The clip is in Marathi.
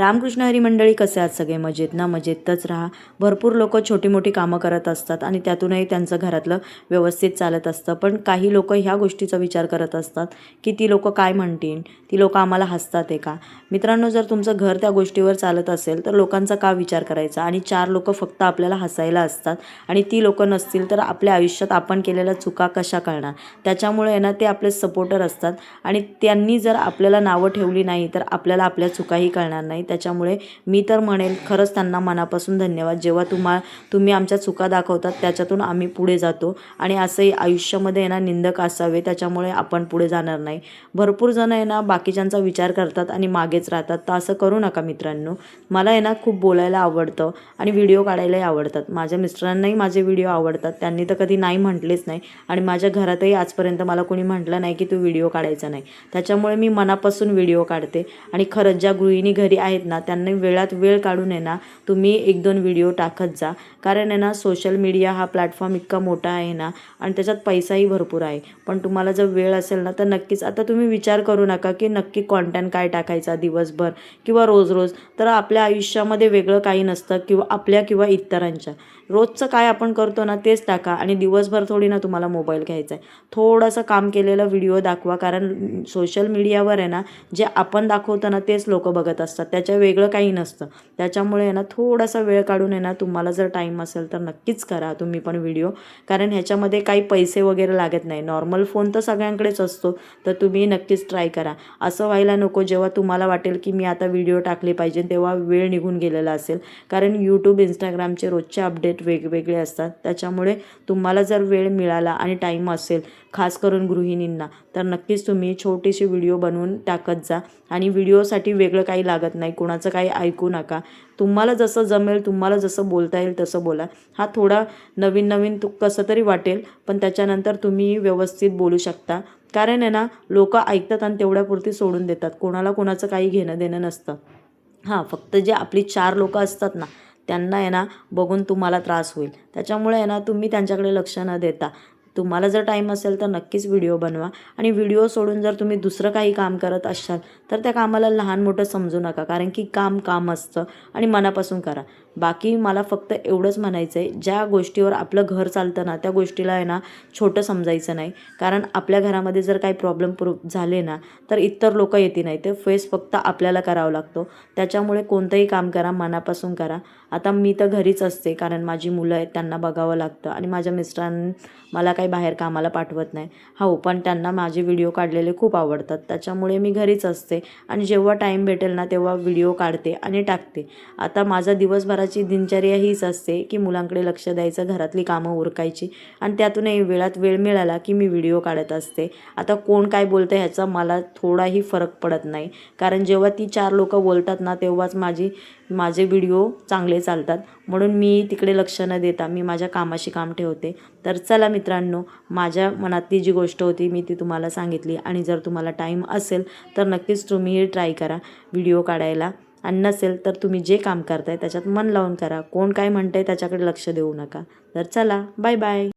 रामकृष्ण हरी मंडळी कसे आहात सगळे? मजेत ना? मजेतच राहा. भरपूर लोक छोटी मोठी कामं करत असतात आणि त्यातूनही त्यांचं घरातलं व्यवस्थित चालत असतं. पण काही लोक ह्या गोष्टीचा विचार करत असतात की ती लोक काय म्हणतील? ती लोक आम्हाला हसतात आहे का? मित्रांनो जर तुमचं घर त्या गोष्टीवर चालत असेल तर लोकांचा का विचार करायचा? आणि चार लोक फक्त आपल्याला हसायला असतात आणि ती लोक नसतील तर आपल्या आयुष्यात आपण केलेल्या चुका कशा कळणार त्याच्यामुळे आहे ना ते आपले सपोर्टर असतात आणि त्यांनी जर आपल्याला नावं ठेवली नाही तर आपल्याला आपल्या चुकाही कळणार नाही. त्याच्यामुळे मी तर म्हणेल खरंच त्यांना मनापासून धन्यवाद. जेव्हा तुम्हा तुम्ही आमच्या चुका दाखवतात त्याच्यातून आम्ही पुढे जातो आणि असंही आयुष्यामध्ये आहे ना निंदक असावे त्याच्यामुळे आपण पुढे जाणार नाही. भरपूर जण आहे ना बाकीच्यांचा विचार करतात आणि मागेच राहतात. तर असं करू नका मित्रांनो. मला आहे ना खूप बोलायला आवडतं आणि व्हिडिओ काढायलाही आवडतात. माझ्या मिस्टरांनाही माझे व्हिडिओ आवडतात. त्यांनी तर कधी नाही म्हटलेच नाही आणि माझ्या घरातही आजपर्यंत मला कोणी म्हटलं नाही की तू व्हिडिओ काढायचा नाही. त्याच्यामुळे मी मनापासून व्हिडिओ काढते आणि खरंच ज्या गृहिणी घरी आहेत ना त्यांनी वेळात वेळ काढून आहे ना तुम्ही एक दोन व्हिडिओ टाकत जा. कारण आहे ना सोशल मीडिया हा प्लॅटफॉर्म इतका मोठा आहे ना आणि त्याच्यात पैसाही भरपूर आहे. पण तुम्हाला जर वेळ असेल ना तर नक्कीच आता तुम्ही विचार करू नका की नक्की कॉन्टेंट काय टाकायचा दिवसभर किंवा रोज रोज तर आपल्या आयुष्यामध्ये वेगळं काही नसतं किंवा आपल्या किंवा इतरांच्या. रोजचं काय आपण करतो ना तेच टाका. आणि दिवसभर थोडी ना तुम्हाला मोबाईल घ्यायचा आहे. थोडंसं काम केलेलं व्हिडिओ दाखवा. कारण सोशल मीडियावर आहे ना जे आपण दाखवतो ना तेच लोक बघत असतात. त्या त्याच्या वेगळं काही नसतं. त्याच्यामुळे आहे ना थोडासा वेळ काढून आहे ना तुम्हाला जर टाईम असेल तर नक्कीच करा तुम्ही पण व्हिडिओ कारण ह्याच्यामध्ये काही पैसे वगैरे लागत नाही. नॉर्मल फोन तर सगळ्यांकडेच असतो तर तुम्ही नक्कीच ट्राय करा. असं व्हायला नको जेव्हा तुम्हाला वाटेल की मी आता व्हिडिओ टाकले पाहिजे तेव्हा वेळ निघून गेलेला असेल. कारण यूट्यूब इंस्टाग्रामचे रोजचे अपडेट वेगवेगळे असतात. त्याच्यामुळे तुम्हाला जर वेळ मिळाला आणि टाईम असेल खास करून गृहिणींना तर नक्कीच तुम्ही छोटीशी व्हिडिओ बनवून टाकत जा. आणि व्हिडिओसाठी वेगळं काही लागत नाही. कोणाचं काही ऐकू नका. तुम्हाला जसं जमेल तुम्हाला जसं बोलता येईल तसं बोला. हा थोडा नवीन नवीन तू कसं तरी वाटेल पण त्याच्यानंतर तुम्ही व्यवस्थित बोलू शकता. कारण आहे ना लोक ऐकतात आणि तेवढ्यापुरती सोडून देतात. कोणाला कोणाचं काही घेणं देणं नसतं. हां फक्त जे आपली चार लोक असतात ना त्यांना आहे ना बघून तुम्हाला त्रास होईल. त्याच्यामुळे आहे ना तुम्ही त्यांच्याकडे लक्ष न देता. तुम्हाला जर टाईम असेल तर नक्कीच व्हिडिओ बनवा. आणि व्हिडिओ सोडून जर तुम्ही दुसरं काही काम करत असाल तर त्या कामाला लहान मोठं समजू नका. कारण की काम काम असतं आणि मनापासून करा. बाकी मला फक्त एवढंच म्हणायचं आहे ज्या गोष्टीवर आपलं घर चालतं ना त्या गोष्टीला आहे ना छोटं समजायचं नाही. कारण आपल्या घरामध्ये जर काही प्रॉब्लेम प्रू झाले ना तर इतर लोक येते नाही. ते फेस फक्त आपल्याला करावं लागतो. त्याच्यामुळे कोणतंही काम करा मनापासून करा. आता मी तर घरीच असते कारण माझी मुलं आहेत त्यांना बघावं लागतं. आणि माझ्या मिस्टरां मला काही बाहेर कामाला पाठवत नाही. हो पण त्यांना माझे व्हिडिओ काढलेले खूप आवडतात. त्याच्यामुळे मी घरीच असते. आणि जेव्हा टाईम भेटेल ना तेव्हा व्हिडिओ काढते आणि टाकते. आता माझा दिवसभराची दिनचर्या हीच असते की मुलांकडे लक्ष द्यायचं घरातली कामं उरकायची आणि त्यातूनही वेळात वेळ मिळाला की मी व्हिडिओ काढत असते. आता कोण काय बोलतं ह्याचा मला थोडाही फरक पडत नाही. कारण जेव्हा ती चार लोकं बोलतात ना तेव्हाच माझी माझे व्हिडिओ चांगले चालतात. म्हणून मी तिकडे लक्ष न देता मी माझ्या कामाशी काम ठेवते. तर चला मित्रांनो माझ्या मनातली जी गोष्ट होती मी ती तुम्हाला सांगितली आणि जर तुम्हाला टाईम असेल तर नक्कीच तुम्हीही ट्राय करा व्हिडिओ काढायला. आणि नसेल तर तुम्ही जे काम करताय त्याच्यात मन लावून करा. कोण काय म्हणतंय त्याच्याकडे लक्ष देऊ नका. तर चला बाय बाय